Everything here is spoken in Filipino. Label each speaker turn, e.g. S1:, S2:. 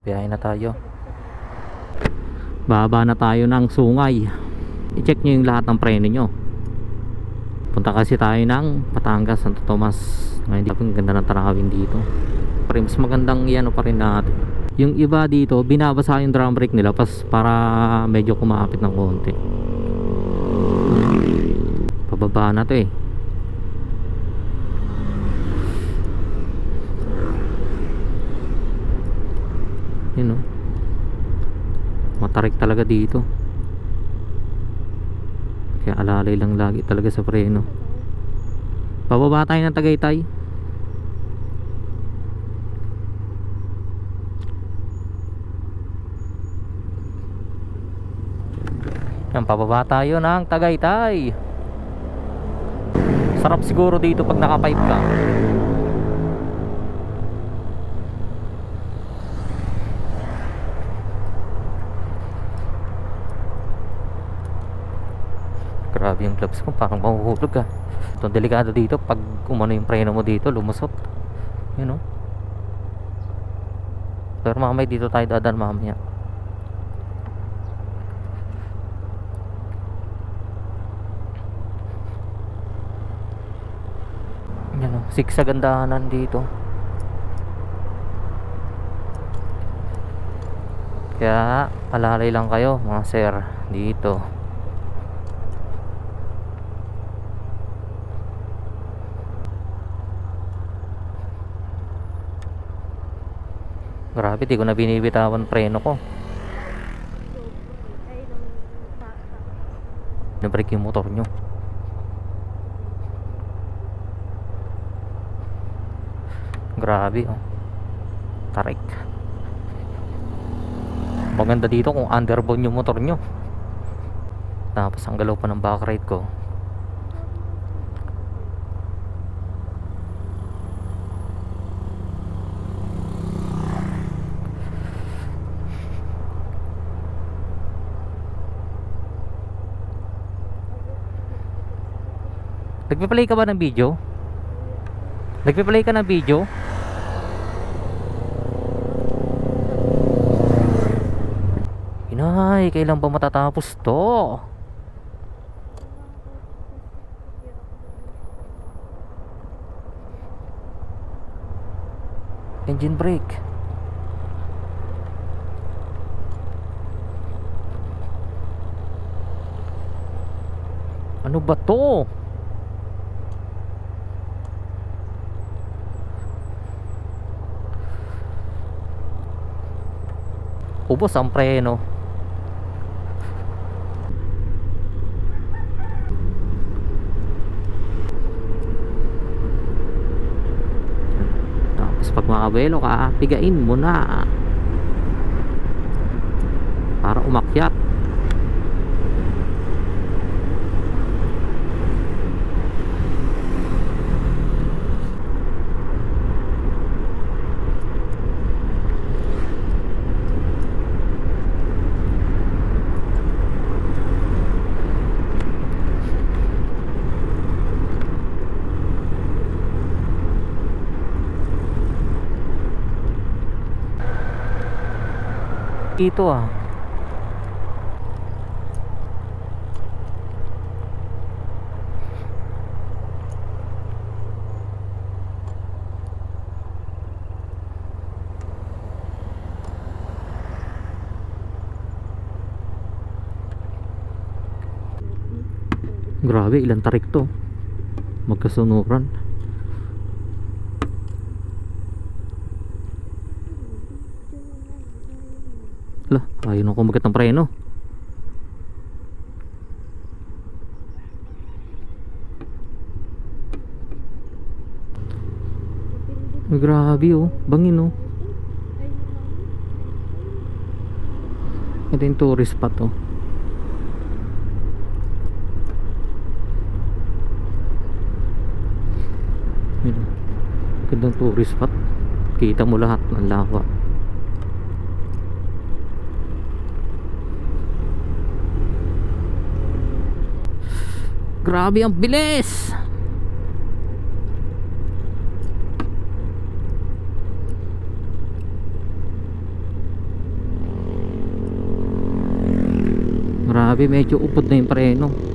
S1: Biyahe na tayo. Baba na tayo ng sungay. I-check nyo yung lahat ng preno nyo. Punta kasi tayo ng Patangas, Santo Tomas. Ngayon, di ang ganda ng tarawin dito. Pero mas magandang yan pa rin natin. Yung iba dito, binabasa yung drum brake nila pas para medyo kumapit ng konti. Pababa na to eh. Yun oh. Matarik talaga dito. Kaya alalay lang lagi talaga sa preno. Pababa tayo ng Tagaytay. Yan, pababa tayo ng Tagaytay. Sarap siguro dito pag naka-pipe ka. Grabe yung gloves ko, parang mahuhulog ka. Ito delikado dito pag umano yung preno mo dito, lumusot. Yun know? Pero mamaya dito tayo dadan mamaya. Yan o, sigsag ang daanan dito. Kaya, alalay lang kayo mga sir dito. Grabe, di ko na binibitawan preno ko. Na-break yung motor nyo. Grabe, oh. Tarik. Maganda dito kung underbone yung motor nyo. Tapos ang galaw pa ng back ride ko. Nagpe-play ka ba ng video? Nagpe-play ka ng video? Inay, kailan ba matatapos to? Engine brake. Ano ba to? Ubos ang preno tapos pag makabelo ka pigain mo na. Para umakyat dito ah Grabe, ilang tarik to. Magkasunuran. Lah, ayaw na kumagat ng preno. Ay, grabe oh. Bangin oh. Ito yung tourist spot oh. Gandang tourist spot. Kita mo lahat ng lawa. Grabe ang bilis. Grabe medyo upod na yung preno.